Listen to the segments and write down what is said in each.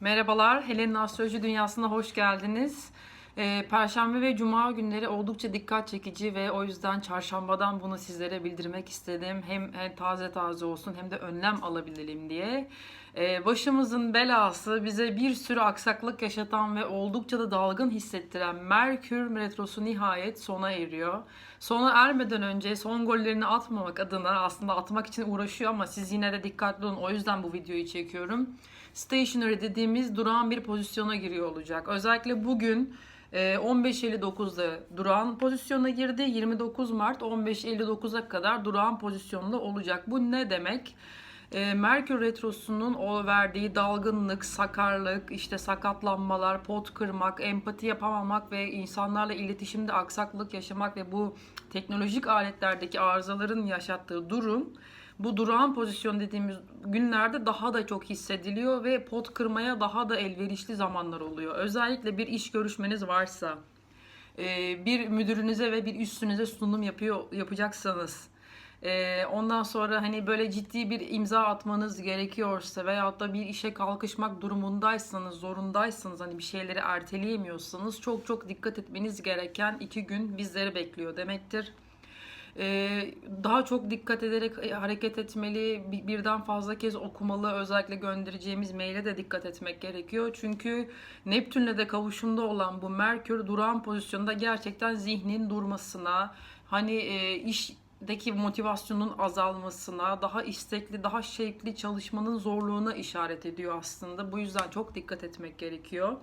Merhabalar, Helen'in Astroloji Dünyası'na hoş geldiniz. Ee, Perşembe ve Cuma günleri oldukça dikkat çekici ve o yüzden çarşambadan bunu sizlere bildirmek istedim. Hem, hem taze taze olsun hem de önlem alabilelim diye. Ee, başımızın belası bize bir sürü aksaklık yaşatan ve oldukça da dalgın hissettiren Merkür Retrosu nihayet sona eriyor. Sona ermeden önce son gollerini atmamak adına aslında atmak için uğraşıyor ama siz yine de dikkatli olun. O yüzden bu videoyu çekiyorum stationary dediğimiz durağan bir pozisyona giriyor olacak. Özellikle bugün e, 15.59'da durağan pozisyona girdi. 29 Mart 15.59'a kadar durağan pozisyonda olacak. Bu ne demek? E, Merkür Retrosu'nun o verdiği dalgınlık, sakarlık, işte sakatlanmalar, pot kırmak, empati yapamamak ve insanlarla iletişimde aksaklık yaşamak ve bu teknolojik aletlerdeki arızaların yaşattığı durum bu durağan pozisyon dediğimiz günlerde daha da çok hissediliyor ve pot kırmaya daha da elverişli zamanlar oluyor. Özellikle bir iş görüşmeniz varsa, e, bir müdürünüze ve bir üstünüze sunum yapıyor yapacaksanız, e, ondan sonra hani böyle ciddi bir imza atmanız gerekiyorsa veyahut da bir işe kalkışmak durumundaysanız, zorundaysanız hani bir şeyleri erteleyemiyorsanız çok çok dikkat etmeniz gereken iki gün bizleri bekliyor demektir. Ee, daha çok dikkat ederek e, hareket etmeli, birden fazla kez okumalı, özellikle göndereceğimiz maile de dikkat etmek gerekiyor. Çünkü Neptün'le de kavuşumda olan bu Merkür durağan pozisyonda gerçekten zihnin durmasına, hani e, işdeki motivasyonun azalmasına, daha istekli, daha şevkli çalışmanın zorluğuna işaret ediyor aslında. Bu yüzden çok dikkat etmek gerekiyor.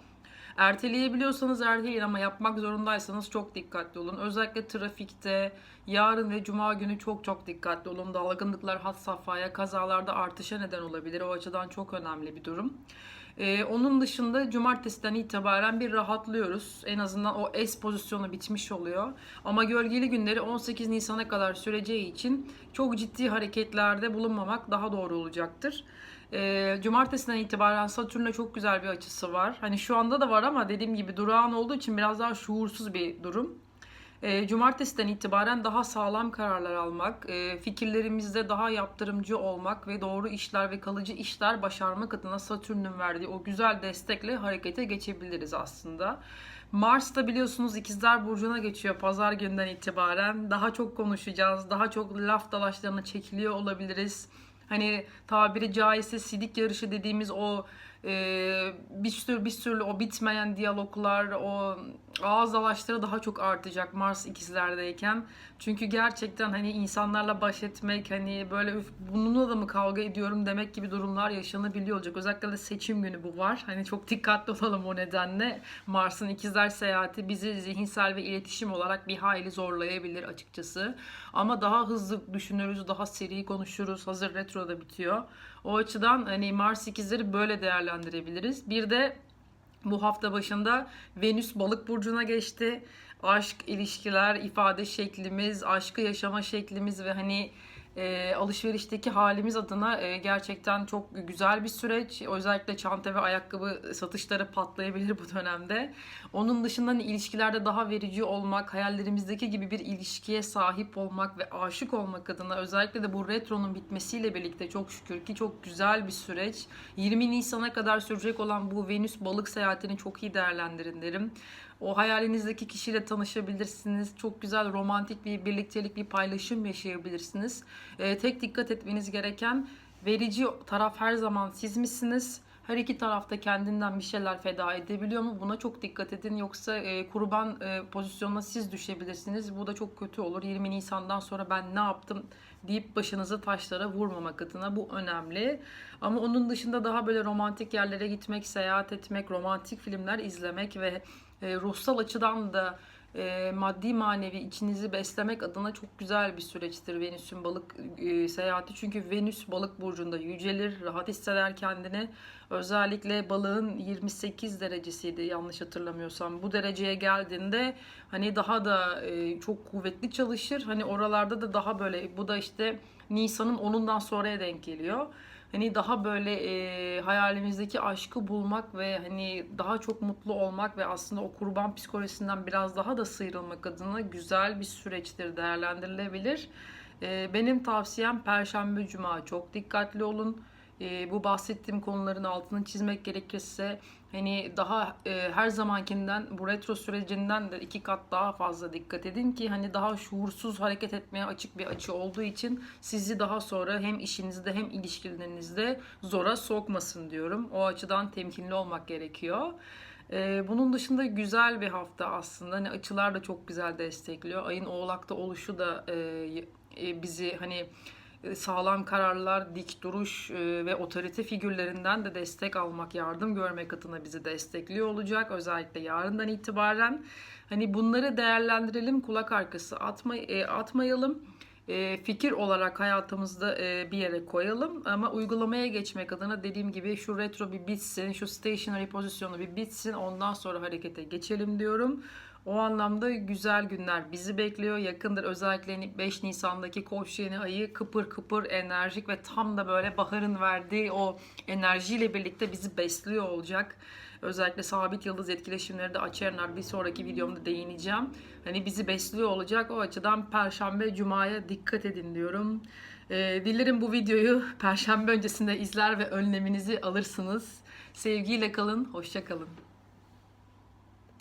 Erteleyebiliyorsanız erteleyin ama yapmak zorundaysanız çok dikkatli olun. Özellikle trafikte yarın ve cuma günü çok çok dikkatli olun. Dalgınlıklar hat safhaya, kazalarda artışa neden olabilir. O açıdan çok önemli bir durum. Ee, onun dışında cumartesiden itibaren bir rahatlıyoruz. En azından o S pozisyonu bitmiş oluyor. Ama gölgeli günleri 18 Nisan'a kadar süreceği için çok ciddi hareketlerde bulunmamak daha doğru olacaktır. E, cumartesinden itibaren Satürn'le çok güzel bir açısı var. Hani şu anda da var ama dediğim gibi durağan olduğu için biraz daha şuursuz bir durum. E, cumartesiden itibaren daha sağlam kararlar almak, e, fikirlerimizde daha yaptırımcı olmak ve doğru işler ve kalıcı işler başarmak adına Satürn'ün verdiği o güzel destekle harekete geçebiliriz aslında. Mars da biliyorsunuz ikizler burcuna geçiyor pazar günden itibaren. Daha çok konuşacağız, daha çok laf dalaşlarına çekiliyor olabiliriz Hani tabiri caizse sidik yarışı dediğimiz o e, bir sürü bir sürü o bitmeyen diyaloglar, o ağız dalaşları daha çok artacak Mars ikizlerdeyken. Çünkü gerçekten hani insanlarla baş etmek, hani böyle üf, bununla da mı kavga ediyorum demek gibi durumlar yaşanabiliyor olacak. Özellikle de seçim günü bu var. Hani çok dikkatli olalım o nedenle. Mars'ın ikizler seyahati bizi zihinsel ve iletişim olarak bir hayli zorlayabilir açıkçası. Ama daha hızlı düşünürüz, daha seri konuşuruz. Hazır retro da bitiyor. O açıdan hani Mars ikizleri böyle değerlendirebiliriz. Bir de bu hafta başında Venüs balık burcuna geçti. Aşk, ilişkiler, ifade şeklimiz, aşkı yaşama şeklimiz ve hani e, alışverişteki halimiz adına e, gerçekten çok güzel bir süreç. Özellikle çanta ve ayakkabı satışları patlayabilir bu dönemde. Onun dışında hani, ilişkilerde daha verici olmak, hayallerimizdeki gibi bir ilişkiye sahip olmak ve aşık olmak adına özellikle de bu retronun bitmesiyle birlikte çok şükür ki çok güzel bir süreç. 20 Nisan'a kadar sürecek olan bu Venüs balık seyahatini çok iyi değerlendirin derim. O hayalinizdeki kişiyle tanışabilirsiniz. Çok güzel romantik bir birliktelik, bir paylaşım yaşayabilirsiniz. Ee, tek dikkat etmeniz gereken verici taraf her zaman siz misiniz? Her iki tarafta kendinden bir şeyler feda edebiliyor mu? Buna çok dikkat edin. Yoksa e, kurban e, pozisyonuna siz düşebilirsiniz. Bu da çok kötü olur. 20 Nisan'dan sonra ben ne yaptım deyip başınızı taşlara vurmamak adına bu önemli. Ama onun dışında daha böyle romantik yerlere gitmek, seyahat etmek, romantik filmler izlemek ve e, ruhsal açıdan da e, maddi manevi içinizi beslemek adına çok güzel bir süreçtir Venüs'ün balık e, seyahati. Çünkü Venüs balık burcunda yücelir, rahat hisseder kendini. Özellikle balığın 28 derecesiydi yanlış hatırlamıyorsam. Bu dereceye geldiğinde hani daha da e, çok kuvvetli çalışır. Hani oralarda da daha böyle bu da işte Nisan'ın 10'undan sonraya denk geliyor hani daha böyle e, hayalimizdeki aşkı bulmak ve hani daha çok mutlu olmak ve aslında o kurban psikolojisinden biraz daha da sıyrılmak adına güzel bir süreçtir değerlendirilebilir. E, benim tavsiyem Perşembe Cuma çok dikkatli olun. E, bu bahsettiğim konuların altını çizmek gerekirse hani daha e, her zamankinden bu retro sürecinden de iki kat daha fazla dikkat edin ki hani daha şuursuz hareket etmeye açık bir açı olduğu için sizi daha sonra hem işinizde hem ilişkilerinizde zora sokmasın diyorum. O açıdan temkinli olmak gerekiyor. Ee, bunun dışında güzel bir hafta aslında. Hani açılar da çok güzel destekliyor. Ayın Oğlak'ta oluşu da e, e, bizi hani sağlam kararlar, dik duruş e, ve otorite figürlerinden de destek almak, yardım görmek adına bizi destekliyor olacak. Özellikle yarından itibaren. Hani bunları değerlendirelim, kulak arkası atma, e, atmayalım. E, fikir olarak hayatımızda e, bir yere koyalım ama uygulamaya geçmek adına dediğim gibi şu retro bir bitsin, şu stationary pozisyonu bir bitsin ondan sonra harekete geçelim diyorum. O anlamda güzel günler bizi bekliyor. Yakındır özellikle 5 Nisan'daki Koç yeni ayı kıpır kıpır enerjik ve tam da böyle baharın verdiği o enerjiyle birlikte bizi besliyor olacak. Özellikle sabit yıldız etkileşimleri de açarlar. Bir sonraki videomda değineceğim. Hani bizi besliyor olacak. O açıdan Perşembe, Cuma'ya dikkat edin diyorum. Ee, dilerim bu videoyu Perşembe öncesinde izler ve önleminizi alırsınız. Sevgiyle kalın, hoşça kalın.